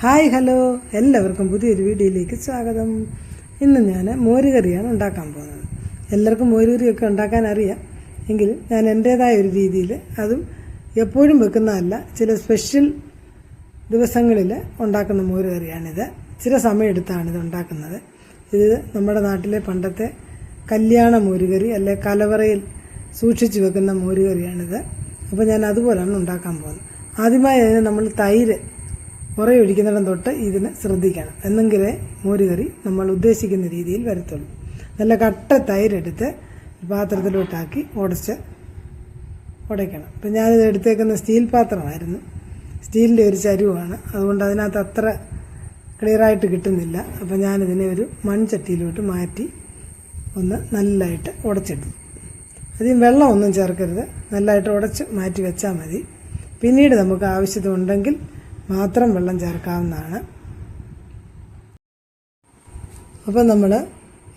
Hi hello. എല്ലാവർക്കും പുതിയൊരു വീഡിയോയിലേക്ക് സ്വാഗതം. ഇന്ന് ഞാൻ മോരുകറിയാണ് ഉണ്ടാക്കാൻ പോകുന്നത്. എല്ലാവർക്കും മോരുകറിയൊക്കെ ഉണ്ടാക്കാൻ അറിയാം. എങ്കിലും ഞാൻ എന്റേതായ ഒരു രീതിയിൽ അതും എപ്പോഴും വെക്കുന്നതല്ല. ചില സ്പെഷ്യൽ ദിവസങ്ങളിൽ ഉണ്ടാക്കുന്ന മോരുകറിയാണിത് ചില സമയമെടുത്താണ് ഇത് ഉണ്ടാക്കുന്നത്. ഇത് നമ്മുടെ നാട്ടിലെ പണ്ടത്തെ കല്യാണ മോരുകറി അല്ലെ കലവറയിൽ സൂക്ഷിച്ചു വെക്കുന്ന മോരുകറിയാണിത് അപ്പോൾ ഞാൻ അതുപോലെയാണ് ഉണ്ടാക്കാൻ പോകുന്നത്. ആദ്യമായി അതിന് നമ്മൾ തൈര് ഉറയൊഴിക്കുന്നിടം തൊട്ട് ഇതിനെ ശ്രദ്ധിക്കണം. എന്നെങ്കിലേ മോരുകറി നമ്മൾ ഉദ്ദേശിക്കുന്ന രീതിയിൽ വരത്തുള്ളൂ. നല്ല കട്ട തൈരെടുത്ത് പാത്രത്തിലോട്ടാക്കി ഉടച്ച് ഉടയ്ക്കണം. അപ്പം ഞാനിത് എടുത്തേക്കുന്ന സ്റ്റീൽ പാത്രമായിരുന്നു. സ്റ്റീലിന്റെ ഒരു ചരുവാണ്. അതുകൊണ്ട് അതിനകത്ത് അത്ര ക്ലിയറായിട്ട് കിട്ടുന്നില്ല. അപ്പം ഞാനിതിനെ ഒരു മൺചട്ടിയിലോട്ട് മാറ്റി ഒന്ന് നല്ലതായിട്ട് ഉടച്ചിട്ടു അധികം വെള്ളമൊന്നും ചേർക്കരുത്. നല്ലതായിട്ട് ഉടച്ച് മാറ്റി വെച്ചാൽ മതി. പിന്നീട് നമുക്ക് ആവശ്യത്തിനുണ്ടെങ്കിൽ മാത്രം വെള്ളം ചേർക്കാവുന്നതാണ്. അപ്പോൾ നമ്മൾ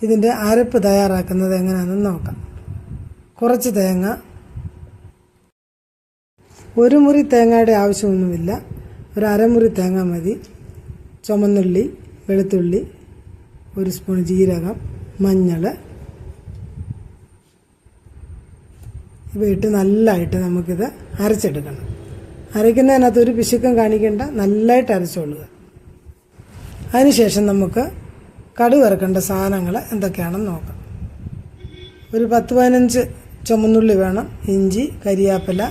ഇതിന്റെ അരപ്പ് തയ്യാറാക്കുന്നത് എങ്ങനെയാണെന്ന് നോക്കാം. കുറച്ച് തേങ്ങ. ഒരു മുറി തേങ്ങയുടെ ആവശ്യമൊന്നുമില്ല. ഒരു അരമുറി തേങ്ങ മതി. ചുമന്നുള്ളി വെളുത്തുള്ളി ഒരു സ്പൂൺ ജീരകം മഞ്ഞൾ. ഇവയിട്ട് നല്ലതായിട്ട് നമുക്കിത് അരച്ചെടുക്കണം. അരയ്ക്കുന്നതിനകത്ത് ഒരു പിശുക്കം കാണിക്കേണ്ട നല്ലതായിട്ട് അരച്ചോളുക. അതിനുശേഷം നമുക്ക് കടുക് ഇറക്കേണ്ട സാധനങ്ങൾ എന്തൊക്കെയാണെന്ന് നോക്കാം. ഒരു പത്ത് പതിനഞ്ച് ചുമന്നുള്ളി വേണം ഇഞ്ചി കരിയാപ്പില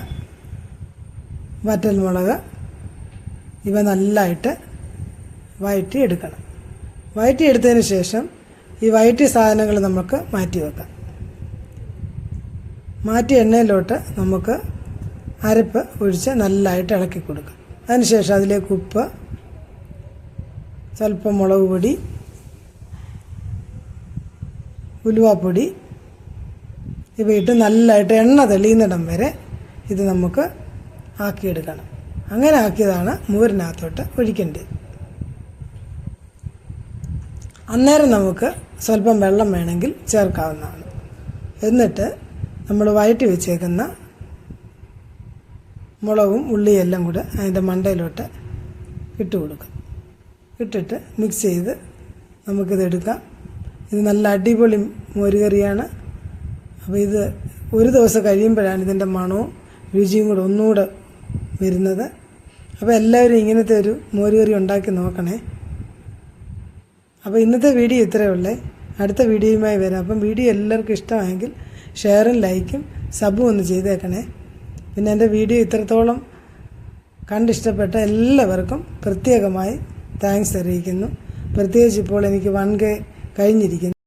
വറ്റൽമുളക് ഇവ നല്ലതായിട്ട് വയറ്റി എടുക്കണം വയറ്റി എടുത്തതിന് ശേഷം ഈ വയറ്റി സാധനങ്ങൾ നമുക്ക് മാറ്റി വെക്കാം മാറ്റി എണ്ണയിലോട്ട് നമുക്ക് അരപ്പ് ഒഴിച്ച് നല്ലതായിട്ട് ഇളക്കി കൊടുക്കുക. അതിനുശേഷം അതിലേക്ക് ഉപ്പ് സ്വല്പം മുളക് പൊടി ഉലുവാപ്പൊടി ഇവയിട്ട് നല്ലതായിട്ട് എണ്ണ തെളിയുന്നിടം വരെ ഇത് നമുക്ക് ആക്കിയെടുക്കണം. അങ്ങനെ ആക്കിയതാണ് മൂരിനകത്തോട്ട് ഒഴിക്കേണ്ടത്. അന്നേരം നമുക്ക് സ്വല്പം വെള്ളം വേണമെങ്കിൽ ചേർക്കാവുന്നതാണ്. എന്നിട്ട് നമ്മൾ വയറ്റി വെച്ചേക്കുന്ന മുളകും ഉള്ളിയും എല്ലാം കൂടെ അതിന്റെ മണ്ടയിലോട്ട് ഇട്ട് കൊടുക്കും. ഇട്ടിട്ട് മിക്സ് ചെയ്ത് നമുക്കിത് എടുക്കാം. ഇത് നല്ല അടിപൊളി മോരുകറിയാണ് അപ്പോൾ ഇത് ഒരു ദിവസം കഴിയുമ്പോഴാണ് ഇതിന്റെ മണവും രുചിയും കൂടെ ഒന്നുകൂടെ വരുന്നത്. അപ്പോൾ എല്ലാവരും ഇങ്ങനത്തെ ഒരു മോരുകറി ഉണ്ടാക്കി നോക്കണേ. അപ്പോൾ ഇന്നത്തെ വീഡിയോ ഇത്രയേ ഉള്ളേ. അടുത്ത വീഡിയോയുമായി വരാം. അപ്പം വീഡിയോ എല്ലാവർക്കും ഇഷ്ടമായെങ്കിൽ ഷെയറും ലൈക്കും സബും ഒന്ന് ചെയ്തേക്കണേ. പിന്നെ എന്റെ വീഡിയോ ഇത്രത്തോളം കണ്ടിഷ്ടപ്പെട്ട എല്ലാവർക്കും പ്രത്യേകമായി താങ്ക്സ് അറിയിക്കുന്നു. പ്രത്യേകിച്ച് ഇപ്പോൾ എനിക്ക് വൺ കെ കഴിഞ്ഞിരിക്കുന്നു.